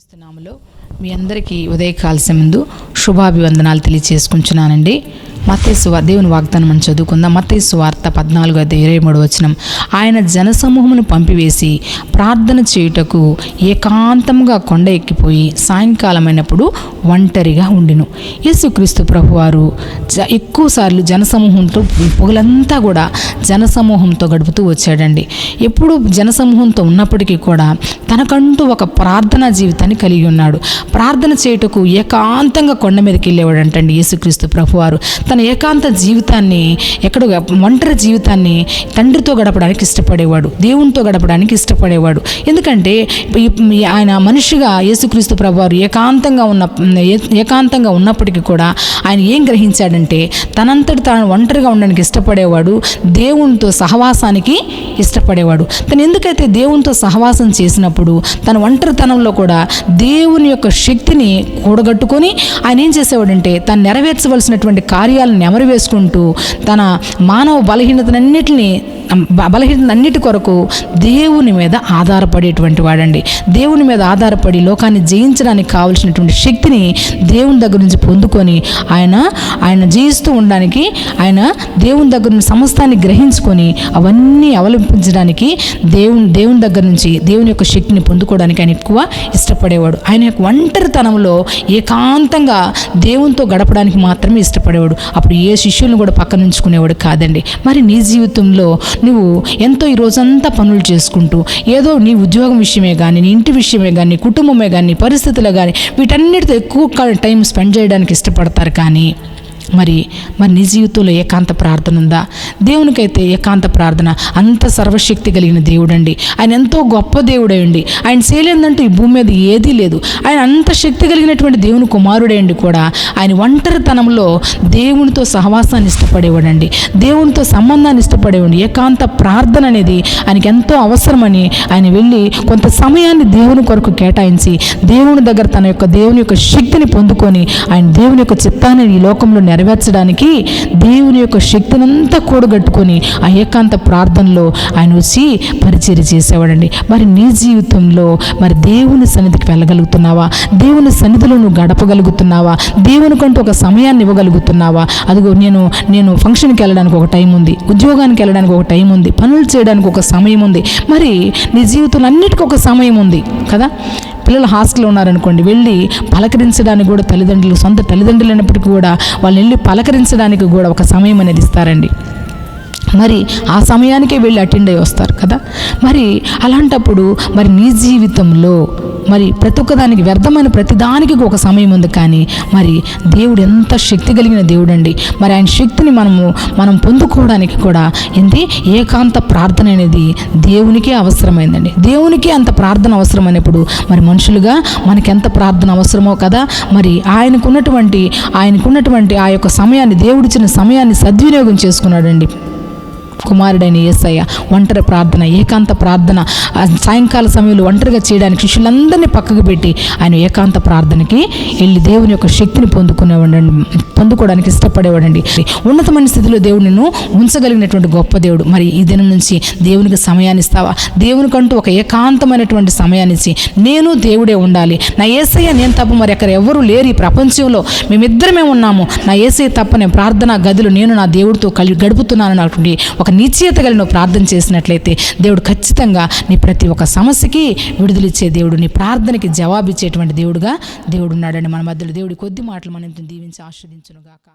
క్రీస్తునామలో మీ అందరికీ ఉదయకాల్సిన ముందు శుభాభివందనాలు తెలియచేసుకుంటున్నానండి. మత్తేసు దేవుని వాగ్దానం మనం చదువుకుందాం. మత్తేసు వార్త పద్నాలుగు అయితే ఇరవై మూడు వచనం. ఆయన జనసమూహమును పంపివేసి ప్రార్థన చేయుటకు ఏకాంతంగా కొండ ఎక్కిపోయి సాయంకాలమైనప్పుడు ఒంటరిగా ఉండిను. యేసుక్రీస్తు ప్రభువారు జ ఎక్కువసార్లు జనసమూహంతో పొగలంతా కూడా జనసమూహంతో గడుపుతూ వచ్చాడండి. ఎప్పుడు జనసమూహంతో ఉన్నప్పటికీ కూడా తనకంటూ ఒక ప్రార్థనా జీవితాన్ని కలిగి ఉన్నాడు. ప్రార్థన చేయుటకు ఏకాంతంగా కొండ మీదకి వెళ్ళేవాడు అంటండి యేసుక్రీస్తు ప్రభువారు. తన ఏకాంత జీవితాన్ని ఎక్కడ ఒంటరి జీవితాన్ని తండ్రితో గడపడానికి ఇష్టపడేవాడు దేవునితో గడపడానికి ఇష్టపడేవాడు. ఎందుకంటే ఆయన మనిషిగా యేసుక్రీస్తు ప్రభువారు ఏకాంతంగా ఉన్న ఏకాంతంగా ఉన్నప్పటికీ కూడా ఆయన ఏం గ్రహించాడంటే తనంతటి తాను ఒంటరిగా ఉండడానికి ఇష్టపడేవాడు దేవునితో సహవాసానికి ఇష్టపడేవాడు. తను ఎందుకైతే దేవునితో సహవాసం చేసినప్పుడు తన ఒంటరితనంలో కూడా దేవుని యొక్క శక్తిని కూడగట్టుకొని ఆయన ఏం చేసేవాడంటే తను నెరవేర్చవలసినటువంటి కార్యాలను నెమరు వేసుకుంటూ తన మానవ బలహీనతనన్నిటిని బ- కొరకు దేవుని మీద ఆధారపడేటువంటి వాడండి. దేవుని మీద ఆధారపడి లోకాన్ని జయించడానికి కావలసినటువంటి శక్తిని దేవుని దగ్గర నుంచి పొందుకొని ఆయన ఆయన జయిస్తూ ఉండడానికి ఆయన దేవుని దగ్గర నుంచి సమస్తాన్ని గ్రహించుకొని అవన్నీ అవలంబించడానికి దేవుని దేవుని దగ్గర నుంచి దేవుని యొక్క శక్తిని పొందుకోవడానికి ఆయన ఎక్కువ ఇష్టపడేవాడు. ఆయన యొక్క ఒంటరితనంలో ఏకాంతంగా దేవునితో గడపడానికి మాత్రమే ఇష్టపడేవాడు. అప్పుడు ఏ శిష్యులను కూడా పక్కన ఉంచుకునేవాడు కాదండి. మరి నీ జీవితంలో నువ్వు ఎంతో ఈ రోజంతా పనులు చేసుకుంటూ ఏదో నీ ఉద్యోగం విషయమే కానీ నీ ఇంటి విషయమే కానీ నీ కుటుంబమే కానీ నీ పరిస్థితులే కానీ వీటన్నిటితో ఎక్కువ టైం స్పెండ్ చేయడానికి ఇష్టపడతారు కానీ మరి మరి నీ జీవితంలో ఏకాంత ప్రార్థన ఉందా? దేవునికైతే ఏకాంత ప్రార్థన అంత సర్వశక్తి కలిగిన దేవుడండి. ఆయన ఎంతో గొప్ప దేవుడండి ఆయన చేయలేదంటూ ఈ భూమి మీద ఏదీ లేదు. ఆయన అంత శక్తి కలిగినటువంటి దేవుని కుమారుడే అండి కూడా. ఆయన ఒంటరితనంలో దేవునితో సహవాసాన్ని ఇష్టపడేవాడండి. దేవునితో సంబంధాన్ని ఇష్టపడేవాడు. ఏకాంత ప్రార్థన అనేది ఆయనకి ఎంతో అవసరమని ఆయన వెళ్ళి కొంత సమయాన్ని దేవుని కొరకు కేటాయించి దేవుని దగ్గర తన యొక్క దేవుని యొక్క శక్తిని పొందుకొని ఆయన దేవుని యొక్క చిత్తాన్ని ఈ లోకంలో నెరవేర్చడానికి దేవుని యొక్క శక్తినంతా కూడగట్టుకొని ఆ ఏకాంత ప్రార్థనలో ఆయన వచ్చి పరిచయం చేసేవాడండి. మరి నీ జీవితంలో మరి దేవుని సన్నిధికి వెళ్ళగలుగుతున్నావా? దేవుని సన్నిధిలో నువ్వు గడపగలుగుతున్నావా? దేవునికంటూ ఒక సమయాన్ని ఇవ్వగలుగుతున్నావా? అదిగో నేను నేను ఫంక్షన్కి వెళ్ళడానికి ఒక టైం ఉంది. ఉద్యోగానికి వెళ్ళడానికి ఒక టైం ఉంది. పనులు చేయడానికి ఒక సమయం ఉంది. మరి నీ జీవితంలో అన్నిటికీ ఒక సమయం ఉంది కదా? పిల్లలు హాస్టల్లో ఉన్నారనుకోండి వెళ్ళి పలకరించడానికి కూడా తల్లిదండ్రులు సొంత తల్లిదండ్రులు అయినప్పటికీ కూడా వాళ్ళు వెళ్ళి పలకరించడానికి కూడా ఒక సమయం అనేది ఇస్తారండి. మరి ఆ సమయానికే వెళ్ళి అటెండ్ అయ్యి వస్తారు కదా. మరి అలాంటప్పుడు మరి నీ జీవితంలో మరి ప్రతి ఒక్కదానికి వ్యర్థమైన ప్రతిదానికి ఒక సమయం ఉంది కానీ మరి దేవుడు ఎంత శక్తి కలిగిన దేవుడు అండి మరి ఆయన శక్తిని మనము మనం పొందుకోవడానికి కూడా ఏంటి? ఏకాంత ప్రార్థన అనేది దేవునికే అవసరమైందండి. దేవునికే అంత ప్రార్థన అవసరమైనప్పుడు మరి మనుషులుగా మనకి ఎంత ప్రార్థన అవసరమో కదా? మరి ఆయనకున్నటువంటి ఆయనకున్నటువంటి ఆ యొక్క సమయాన్ని దేవుడిచ్చిన సమయాన్ని సద్వినియోగం చేసుకున్నాడండి. కుమారుడైన యేసయ్య ఒంటరి ప్రార్థన ఏకాంత ప్రార్థన సాయంకాల సమయంలో ఒంటరిగా చేయడానికి శిష్యులందరినీ పక్కకు పెట్టి ఆయన ఏకాంత ప్రార్థనకి వెళ్ళి దేవుని యొక్క శక్తిని పొందుకునేవాడండి పొందుకోవడానికి ఇష్టపడేవాడండి. ఉన్నతమైన స్థితిలో దేవుడు నిన్ను ఉంచగలిగినటువంటి గొప్ప దేవుడు. మరి ఈ దినం నుంచి దేవునికి సమయాన్ని ఇస్తావా? దేవునికంటూ ఒక ఏకాంతమైనటువంటి సమయాన్ని ఇచ్చి నేను దేవుడే ఉండాలి. నా ఏసయ్య నేను తప్ప మరి అక్కడ ఎవరు లేరు ఈ ప్రపంచంలో. మేమిద్దరమే ఉన్నాము. నా ఏసయ్య తప్ప నేను ప్రార్థన గదిలో నేను నా దేవుడితో కలిగి గడుపుతున్నాను అన్నటువంటి ఒక నిశ్చయత కలిగి నువ్వు ప్రార్థన చేసినట్లయితే దేవుడు ఖచ్చితంగా నీ ప్రతి ఒక్క సమస్యకి విడుదలిచ్చే దేవుడు నీ ప్రార్థనకి జవాబిచ్చేటువంటి దేవుడుగా దేవుడున్నాడని మన మధ్యలో దేవుడి కొద్ది మాటలు మనం దీవించి ఆస్వాదించునుగాక